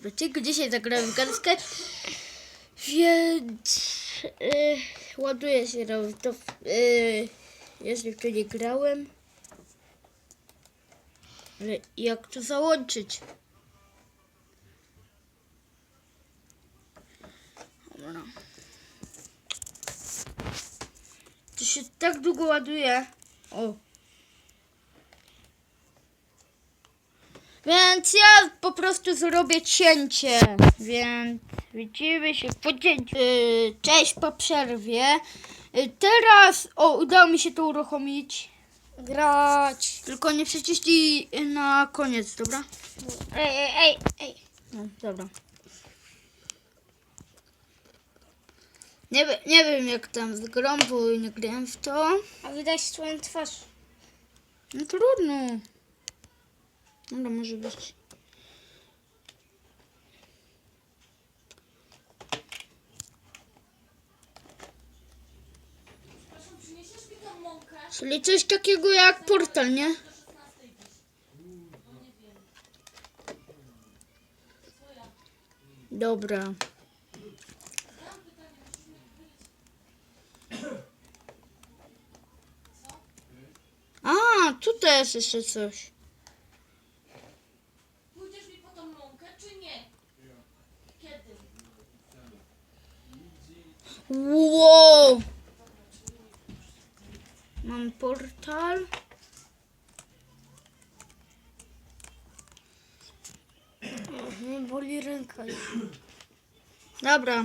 Dlaczego dzisiaj zagrałem w? Więc yy, ładuję się na to. Yy, jeszcze w to nie grałem. Ale jak to załączyć? Dobra. To się tak długo ładuje. O. Więc ja po prostu zrobię cięcie. Więc widzimy się po cięciu. Yy, cześć po przerwie. Yy, teraz o, udało mi się to uruchomić. Grać. Tylko nie przyciśnij na koniec, dobra? Ej, ej, ej, ej. No, dobra. Nie, nie wiem jak tam z grą, bo nie grałem w to. A widać swoją twarz. No trudno. Dobra, może być. Czyli coś takiego jak portal, nie? Dobra. A, tu też jeszcze coś. Pójdziesz mi po tą mąkę, czy nie? Kiedy? Wow! Mam portal. Mnie boli ręka. Dobra,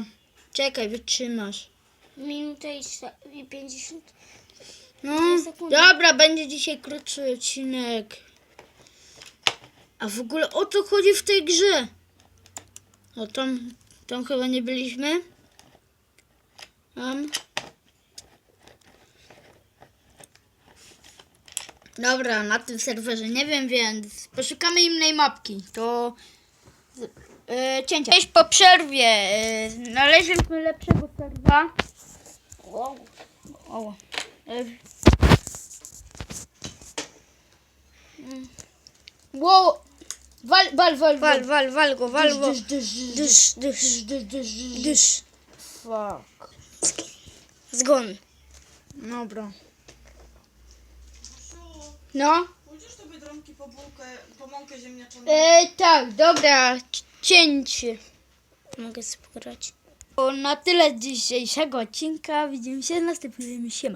czekaj, wytrzymasz. Minuta i sta- i 50. No, sekundy. dobra, będzie dzisiaj krótszy odcinek. A w ogóle o co chodzi w tej grze? O, tam, tam chyba nie byliśmy. Tam. Dobra, na tym serwerze nie wiem, więc poszukamy innej mapki. To e, cięcia. Cześć po przerwie. E, znaleźliśmy lepszego serwa. Wow. O. E, mm. Wow. Wal, wal, wal, Wal, wal, wal go, wal go. Dysz, Dysz, dysz, dysz, dysz, dysz. dysz. Fuck. Zgon. Dobra. No. Pójdziesz do Biedronki po bułkę, po mąkę ziemniaczaną? E, tak, dobra. c- Cięcie. Mogę sobie pograć. To na tyle dzisiejszego odcinka. Widzimy się w następnym. Siema.